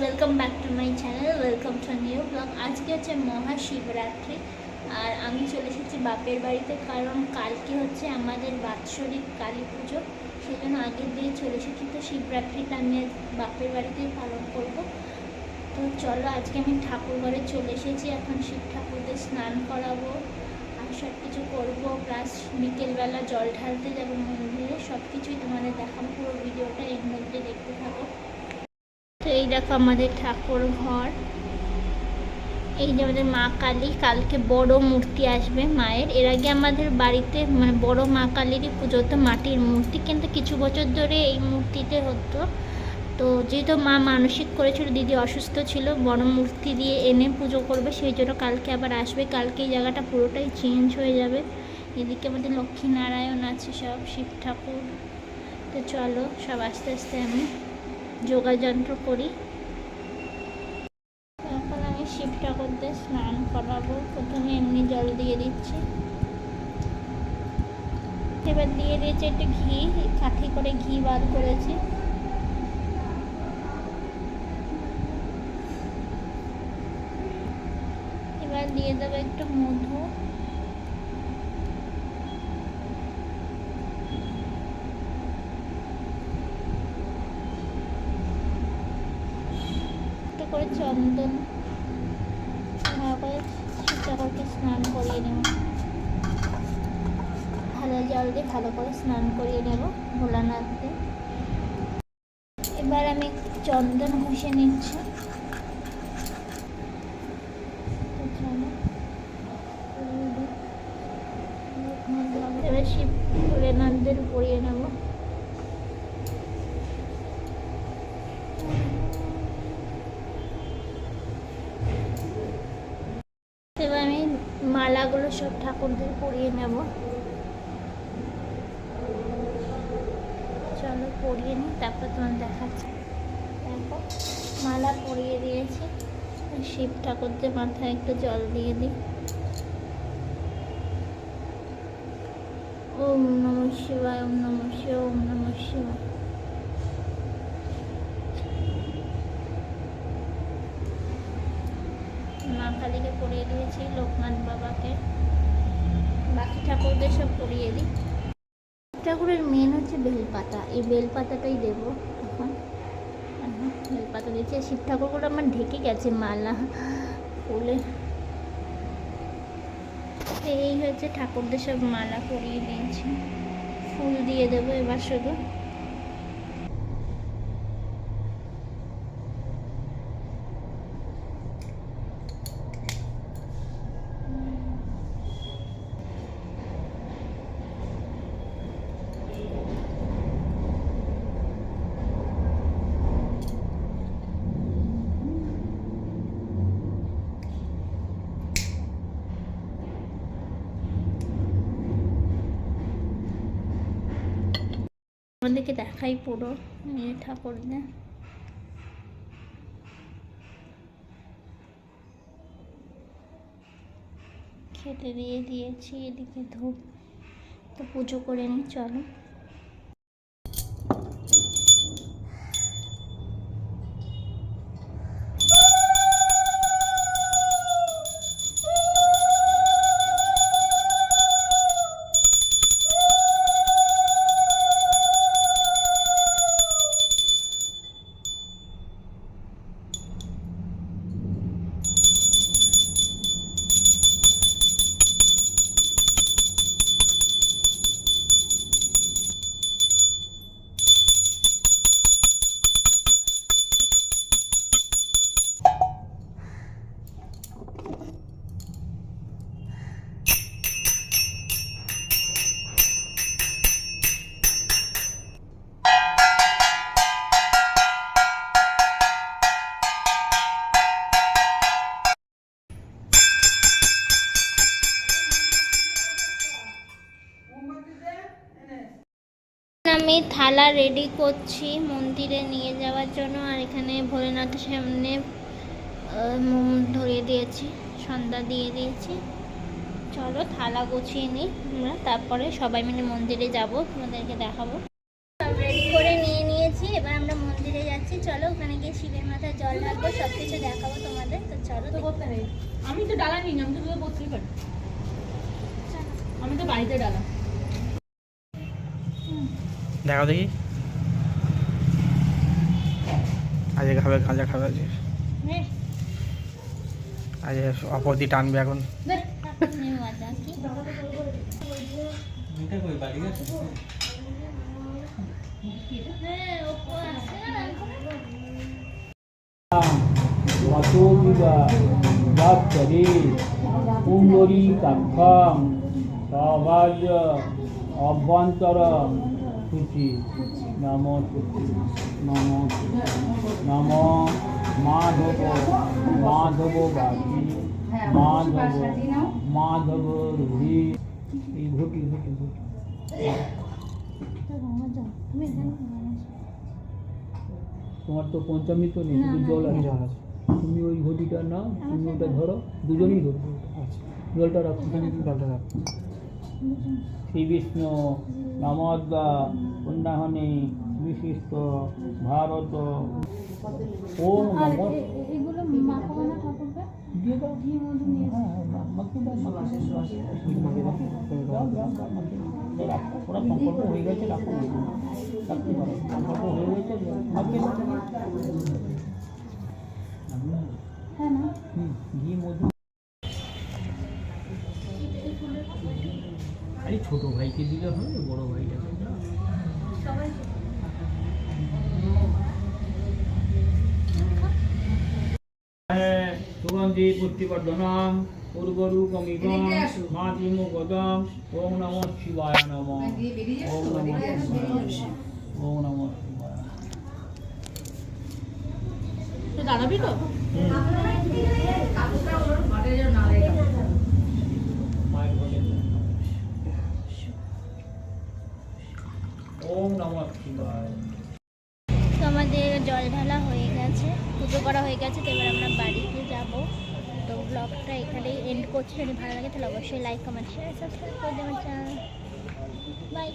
Welcome back to my channel welcome to new blog আজকে হচ্ছে মহাশিবরাত্রি। আর আমি চলে এসেছি বাপের বাড়িতে, কারণ কালকে হচ্ছে আমাদের বাৎসরিক কালী পুজো। সেই জন্য আগের দিয়ে চলে এসেছি। তো শিবরাত্রিটা আমি বাপের বাড়িতেই পালন করব। তো চলো, আজকে আমি ঠাকুর ঘরে চলে এসেছি। এখন শিব ঠাকুরদের স্নান করাবো আর সব কিছু করব। প্লাস বিকেলবেলা জল ঢালতে যাব মন্দিরে। সব কিছুই তোমাদের দেখাবো, পুরো তো এই দেখো আমাদের ঠাকুর ঘর। এই যে আমাদের মা কালী, কালকে বড় মূর্তি আসবে মায়ের। এর আগে আমাদের বাড়িতে মানে বড় মা কালীরই পুজো হতো, মাটির মূর্তি। কিন্তু কিছু বছর ধরে এই মূর্তিতে হতো। তো যেহেতু মা মানসিক করেছিল, দিদি অসুস্থ ছিল, বড় মূর্তি দিয়ে এনে পুজো করবে, সেই জন্য কালকে আবার আসবে। কালকে এই জায়গাটা পুরোটাই চেঞ্জ হয়ে যাবে। এদিকে আমাদের লক্ষ্মী নারায়ণ আছে সব, শিব ঠাকুর। তো চলো সব আস্তে আস্তে আমি যোগাযন্ত্র করি। এখন আমি শিব ঠাকুরদের স্নান করাবো। প্রথমে এমনি জল দিয়ে দিচ্ছি। এবার দিয়ে দিয়েছি একটু ঘি, কাঠি করে ঘি বার করেছি। এবার দিয়ে দেবো একটু মধু। চন্দন। ভালো করে শিবঠাকুরকে স্নান করিয়ে নেব। ভালো জল দিয়ে ভালো করে স্নান করিয়ে নেব ভোলানাথকে এবার আমি চন্দন ঘষে নিচ্ছি। এবার শিব ভোলেনাথদের পরিয়ে নেব এবার আমি মালাগুলো সব ঠাকুরদের পরিয়ে নেব। চলো পরিয়ে নিই, তারপর তোমার দেখাচ্ছি। দেখো, মালা পরিয়ে দিয়েছি। শিব ঠাকুরদের মাথায় একটু জল দিয়ে দিই। ওম নম শিবায়, ওম নম শিব ওম নম শিবায়। মা কালীকে পরিয়ে দিয়েছি, লোকনাথ বাবাকে। বাকি ঠাকুরদের সব পরিয়ে দিই। ঠাকুরের মেন হচ্ছে বেলপাতা। এই বেলপাতাটাই দেবো এখন। বেলপাতা দিয়েছি। শিব ঠাকুরগুলো আমার ঢেকে গেছে, মালা, ফুলে। এই হচ্ছে ঠাকুরদের সব মালা পরিয়ে দিয়েছি। ফুল দিয়ে দেবো এবার শুধু। আমাদেরকে দেখাই পুরো। এই ঠাকুরদের খেতে দিয়ে দিয়েছি, এদিকে ধূপ। তো পুজো করে নিই চলো। আমি থালা রেডি করছি মন্দিরে নিয়ে যাওয়ার জন্য আর এখানে ভোলেনাথের সামনে মোম ধরিয়ে দিয়েছি সন্ধ্যা দিয়ে দিয়েছি। চলো থালা গুছিয়ে নিই আমরা তারপরে সবাই মিলে মন্দিরে যাব তোমাদেরকে দেখাবো। সব রেডি করে নিয়ে নিয়েছি এবার আমরা মন্দিরে যাচ্ছি। চলো ওখানে গিয়ে শিবের মাথায় জল ঢালবো সব কিছু দেখাবো তোমাদের তো চলো আমি তো ডালা নিই আমি তো করতেই পারি আমি তো বাড়িতে ডালা। দেখাও দেখি। আজকে খাবে গাঁজা খাবে। আজকে আজকে অপর দিয়ে টানবে এখন। দে নে মজা কি হ্যাঁ ওপো আছে না মতোবিবা যাত্তরে কুণ্ডলী কাক্ষং সভাজ অভ্যন্তর সূচি নম সূচি নম সূচি। নম মাধব মাধব বাসী মাধব মাধব রুহি এই ঘটি ঘটি ঘটি তোমার তো পঞ্চমী তো নেই শুধু জল আছে জল আছে তুমি ওই ঘটিটা নাও তুমি ওটা ধরো দুজনেই ধরবো আচ্ছা জলটা রাখো জলটা রাখো শ্রী বিষ্ণু নমদ্বা পুণ্যাহনি বিশিষ্ট ভারত। রাখো, ওরা সম্পর্ক হয়ে গেছে রাখো। সম্পর্ক হয়ে গেছে হ্যাঁ না ঘি মধু। ছোট ভাইকে দিলে হবে বড় ভাইটা হ্যাঁ, সুগন্ধি পুষ্টিবর্ধনম উর্বরূপমিকম মাতিমুগদম ওম নমঃ শিবায় নম। ওম নমঃ ওম নমঃ তো দাঁড়াবি তো? তো আমাদের জল ঢালা হয়ে গেছে, পুজো করা হয়ে গেছে, তো এবার আমরা বাড়িতে যাব। তো ব্লগটা এখানেই এন্ড করছি। যদি ভালো লাগে তাহলে অবশ্যই লাইক কমেন্ট শেয়ার সাবস্ক্রাইব করে দেবেন বাই